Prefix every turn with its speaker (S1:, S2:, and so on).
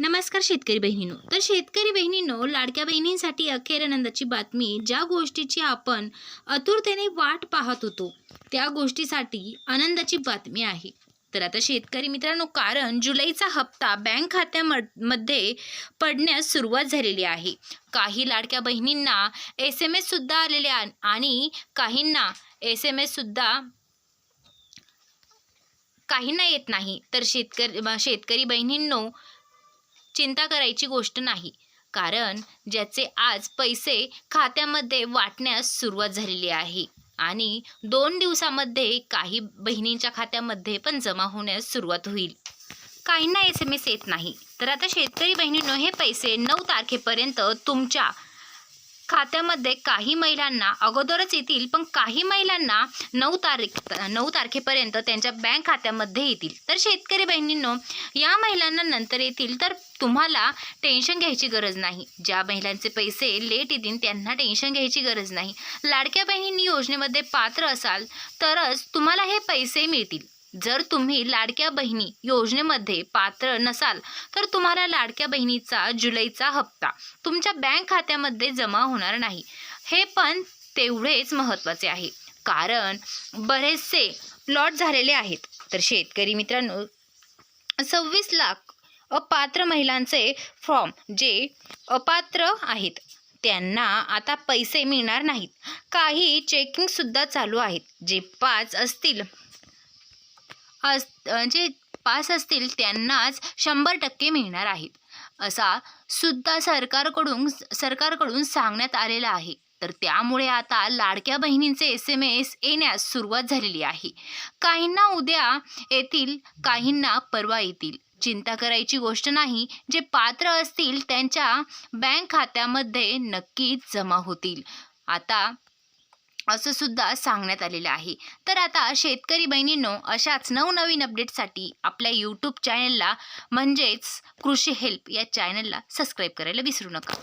S1: नमस्कार शेतकरी बहिणींनो. तर शेतकरी बहिणींनो लाडक्या बहिणींसाठी अखेर आनंदाची बातमी ज्या गोष्टीची आपण आतुरतेने वाट पाहत होतो त्या गोष्टीसाठी आनंदाची बातमी आहे. तर आता शेतकरी मित्रांनो कारण जुलैचा हप्ता बँक खात्यामध्ये पडण्यास सुरुवात झालेली आहे. काही लाडक्या बहिणींना एस एम एससुद्धा आलेले आणि काहींना एस एम एससुद्धा काहींना येत नाही. तर शेतकरी शेतकरी बहिणींनो चिंता करायची गोष्ट नाही. कारण ज्याचे आज पैसे खात्यामध्ये वाटण्यास सुरुवात झालेली आहे आणि दोन दिवसामध्ये काही बहिणींच्या खात्यामध्ये पण जमा होण्यास सुरुवात होईल. काहींना एस एम एस येत नाही. तर आता शेतकरी बहिणींनो हे पैसे नऊ तारखेपर्यंत तुमच्या खात्यामध्ये काही महिलांना अगोदरच येतील पण काही महिलांना नऊ तारीख नऊ तारखेपर्यंत त्यांच्या बँक खात्यामध्ये येतील. तर शेतकरी बहिणींनो या महिलांना नंतर येतील तर तुम्हाला टेन्शन घ्यायची गरज नाही. ज्या महिलांचे पैसे लेट येतील त्यांना टेन्शन घ्यायची गरज नाही. लाडक्या बहिणींनी योजनेमध्ये पात्र असाल तरच तुम्हाला हे पैसे मिळतील. जर तुम्ही लाडक्या बहिणी योजनेमध्ये पात्र नसाल तर तुम्हाला लाडक्या बहिणीचा जुलैचा हप्ता तुमच्या बँक खात्यामध्ये जमा होणार नाही. हे पण तेवढेच महत्त्वाचे आहे. कारण बरेचसे प्लॉट झालेले आहेत. तर शेतकरी मित्रांनो सव्वीस लाख अपात्र महिलांचे फॉर्म जे अपात्र आहेत त्यांना आता पैसे मिळणार नाहीत. काही चेकिंगसुद्धा चालू आहेत जे पाच असतील. अस जे पास असतील त्यांनाच शंभर टक्के मिळणार आहेत. असा सुद्धा सरकारकडून सरकारकडून सांगण्यात आलेला आहे. तर त्यामुळे आता लाडक्या बहिणींचे एस एम एस येण्यास सुरुवात झालेली आहे. काहींना उद्या येतील काहींना परवा येतील. चिंता करायची गोष्ट नाही. जे पात्र असतील त्यांच्या बँक खात्यामध्ये नक्कीच जमा होतील. आता असं सुद्धा सांगण्यात आलेलं आहे. तर आता शेतकरी बहिणींनो अशाच नवनवीन अपडेटसाठी आपल्या यूट्यूब चॅनलला म्हणजेच कृषी हेल्प या चॅनलला सबस्क्राईब करायला विसरू नका.